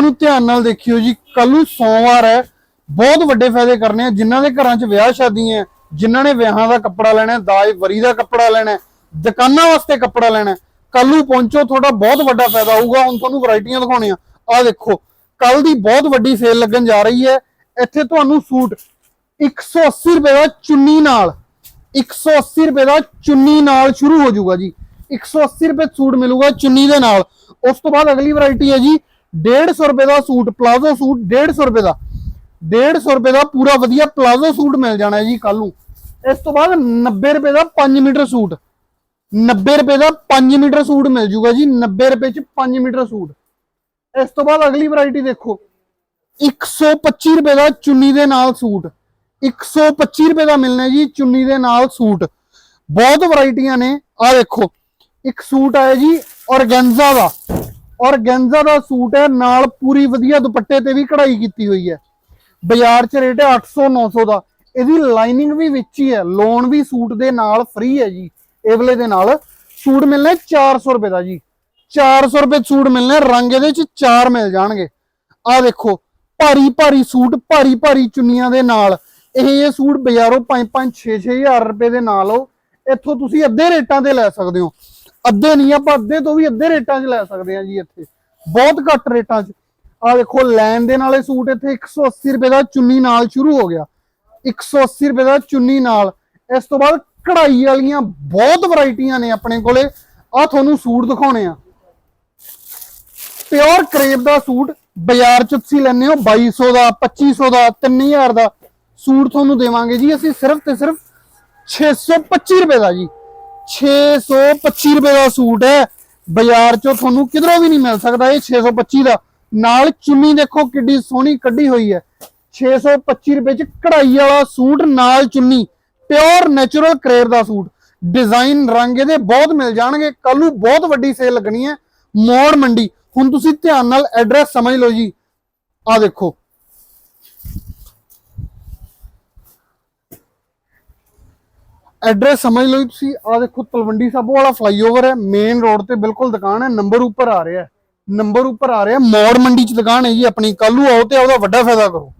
Video ਨੂੰ ਧਿਆਨ ਨਾਲ ਦੇਖਿਓ ਜੀ ਕੱਲ ਨੂੰ ਸੋਮਵਾਰ ਹੈ ਬਹੁਤ ਵੱਡੇ ਫਾਇਦੇ ਕਰਨੇ ਆ ਜਿਨ੍ਹਾਂ ਦੇ ਘਰਾਂ 'ਚ ਵਿਆਹ ਸ਼ਾਦੀਆਂ ਹੈ, ਜਿਨ੍ਹਾਂ ਨੇ ਵਿਆਹਾਂ ਦਾ ਕੱਪੜਾ ਲੈਣਾ ਦਾਜ ਵਰੀ ਦਾ ਕੱਪੜਾ ਲੈਣਾ ਦੁਕਾਨਾਂ ਵਾਸਤੇ ਕੱਪੜਾ ਲੈਣਾ ਕੱਲ ਨੂੰ ਪਹੁੰਚੋ ਤੁਹਾਡਾ ਬਹੁਤ ਵੱਡਾ ਫਾਇਦਾ ਹੋਊਗਾ ਹੁਣ ਤੁਹਾਨੂੰ ਵੈਰਾਈਟੀਆਂ ਦਿਖਾਉਣੀਆਂ। ਆ ਦੇਖੋ ਕੱਲ ਦੀ ਬਹੁਤ ਵੱਡੀ ਸੇਲ ਲੱਗਣ ਜਾ ਰਹੀ ਹੈ ਇੱਥੇ ਤੁਹਾਨੂੰ ਸੂਟ 180 ਰੁਪਏ ਦਾ ਚੁੰਨੀ ਨਾਲ 180 ਰੁਪਏ ਦਾ ਚੁੰਨੀ ਨਾਲ ਸ਼ੁਰੂ ਹੋ ਜਾਊਗਾ ਜੀ। 180 ਰੁਪਏ ਸੂਟ ਮਿਲੂਗਾ ਚੁੰਨੀ ਦੇ ਨਾਲ। ਉਸ ਤੋਂ ਬਾਅਦ ਅਗਲੀ ਵੈਰਾਈਟੀ ਹੈ ਜੀ 150 ਰੁਪਏ ਦਾ ਸੂਟ, ਪਲਾਜ਼ੋ ਸੂਟ 150 ਰੁਪਏ ਦਾ। 150 ਰੁਪਏ ਦਾ ਪੂਰਾ ਵਧੀਆ ਪਲਾਜ਼ੋ ਸੂਟ ਮਿਲ ਜਾਣਾ ਜੀ ਕੱਲ ਨੂੰ। ਇਸ ਤੋਂ ਬਾਅਦ 90 ਰੁਪਏ ਦਾ 5 ਮੀਟਰ ਸੂਟ। 90 ਰੁਪਏ ਦਾ 5 ਮੀਟਰ ਸੂਟ ਮਿਲ ਜੂਗਾ ਜੀ 90 ਰੁਪਏ ਚ 5 ਮੀਟਰ ਸੂਟ। ਇਸ ਤੋਂ ਬਾਅਦ ਅਗਲੀ ਵੈਰਾਈਟੀ ਦੇਖੋ। 125 ਰੁਪਏ ਦਾ ਚੁੰਨੀ ਦੇ ਨਾਲ ਸੂਟ। 125 ਰੁਪਏ ਦਾ ਮਿਲਣਾ ਜੀ ਚੁੰਨੀ ਦੇ ਨਾਲ ਸੂਟ। ਬਹੁਤ ਵੈਰਾਈਟੀਆਂ ਨੇ। ਆ ਦੇਖੋ। ਇੱਕ ਸੂਟ ਆਇਆ ਜੀ ਔਰਗੈਂਜ਼ਾ ਦਾ। ਔਰਗੈਂਜ਼ਾ ਦਾ ਸੂਟ ਹੈ, ਨਾਲ ਪੂਰੀ ਵਧੀਆ ਦੁਪੱਟੇ ਤੇ ਵੀ ਕਢਾਈ ਕੀਤੀ ਹੋਈ ਹੈ। ਬਾਜ਼ਾਰ 'ਚ ਰੇਟ ਹੈ 800 900 ਦਾ। ਇਹਦੀ ਲਾਈਨਿੰਗ ਵੀ ਵਿੱਚ ਹੀ ਹੈ, ਲੋਨ ਵੀ ਸੂਟ ਦੇ ਨਾਲ ਫ੍ਰੀ ਹੈ ਜੀ, ਏਵਲੇ ਦੇ ਨਾਲ। ਸੂਟ ਮਿਲਣਾ 400 ਰੁਪਏ ਦਾ ਜੀ। 400 ਰੁਪਏ ਸੂਟ ਮਿਲਣਾ ਰੰਗ ਇਹਦੇ 'ਚ ਚਾਰ ਮਿਲ ਜਾਣਗੇ। ਆ ਦੇਖੋ, ਭਾਰੀ ਭਾਰੀ ਸੂਟ, ਭਾਰੀ ਭਾਰੀ ਚੁੰਨੀਆਂ ਦੇ ਨਾਲ। ਇਹ ਇਹ ਸੂਟ ਬਾਜ਼ਾਰੋਂ 5 5 6 6000 ਰੁਪਏ ਦੇ ਨਾਲ ਹੋ ਇੱਥੋਂ ਤੁਸੀਂ ਅੱਧੇ ਰੇਟਾਂ ਤੇ ਲੈ ਸਕਦੇ ਹੋ। ਅੱਧੇ ਨਹੀਂ, ਆਪਾਂ ਅੱਧੇ ਤੋਂ ਵੀ ਅੱਧੇ ਰੇਟਾਂ 'ਚ ਲੈ ਸਕਦੇ ਆ ਜੀ ਇੱਥੇ। ਬਹੁਤ ਘੱਟ ਰੇਟਾਂ 'ਚ। ਆ ਦੇਖੋ, ਲੈਣ ਦੇ ਨਾਲੇ ਸੂਟ ਇੱਥੇ 180 ਰੁਪਏ ਦਾ ਚੁੰਨੀ ਨਾਲ ਸ਼ੁਰੂ ਹੋ ਗਿਆ। 180 ਰੁਪਏ ਦਾ ਚੁੰਨੀ ਨਾਲ। ਇਸ ਤੋਂ ਬਾਅਦ ਕਢਾਈ ਵਾਲੀਆਂ ਬਹੁਤ ਵੈਰਾਈਟੀਆਂ ਨੇ ਆਪਣੇ ਕੋਲੇ। ਆ ਤੁਹਾਨੂੰ ਸੂਟ ਦਿਖਾਉਣੇ ਆ। ਪਿਓਰ ਕਰੇਪ ਦਾ ਸੂਟ, ਬਾਜ਼ਾਰ ਚ ਤੁਸੀਂ ਲੈਣੇ ਹੋ 2200 ਦਾ 2500 ਦਾ 3000 ਦਾ। ਸੂਟ ਤੁਹਾਨੂੰ ਦੇਵਾਂਗੇ ਜੀ ਅਸੀਂ ਸਿਰਫ ਤੇ ਸਿਰਫ 625 ਰੁਪਏ ਦਾ ਜੀ। 625 ਰੁਪਏ ਦਾ ਸੂਟ ਹੈ। ਬਾਜ਼ਾਰ ਚੋਂ ਤੁਹਾਨੂੰ ਕਿਧਰੋਂ ਵੀ ਨਹੀਂ ਮਿਲ ਸਕਦਾ ਇਹ 625 ਦਾ। ਨਾਲ ਚੁੰਨੀ ਦੇਖੋ ਕਿੱਡੀ ਸੋਹਣੀ ਕੱਢੀ ਹੋਈ ਹੈ। 625 ਰੁਪਏ ਚ ਕਢਾਈ ਵਾਲਾ ਸੂਟ, ਨਾਲ ਚੁੰਨੀ। ਪਿਓਰ ਨੇਚਰਲ ਕਰੇਰ ਦਾ ਸੂਟ। ਡਿਜ਼ਾਈਨ ਰੰਗ ਇਹਦੇ ਬਹੁਤ ਮਿਲ ਜਾਣਗੇ। ਕੱਲ ਨੂੰ ਬਹੁਤ ਵੱਡੀ ਸੇਲ ਲੱਗਣੀ ਹੈ। ਮੋੜ ਮੰਡੀ। ਹੁਣ ਤੁਸੀਂ ਧਿਆਨ ਨਾਲ ਐਡਰੈਸ ਸਮਝ ਲਓ ਜੀ। ਆ ਦੇਖੋ। ਐਡਰੈਸ ਸਮਝ ਲਓ ਤੁਸੀਂ। ਆ ਦੇਖੋ, ਤਲਵੰਡੀ ਸਾਬੋ ਵਾਲਾ ਫਲਾਈਓਵਰ ਹੈ। ਮੇਨ ਰੋਡ ਤੇ ਬਿਲਕੁਲ ਦੁਕਾਨ ਹੈ। ਨੰਬਰ ਉੱਪਰ ਆ ਰਿਹਾ ਨੰਬਰ ਉੱਪਰ ਆ ਰਿਹਾ ਮੋੜ ਮੰਡੀ ਚ ਦੁਕਾਨ ਹੈ ਜੀ ਆਪਣੀ। ਕੱਲੂ ਆਓ ਤੇ ਉਹਦਾ ਵੱਡਾ ਫਾਇਦਾ ਕਰੋ।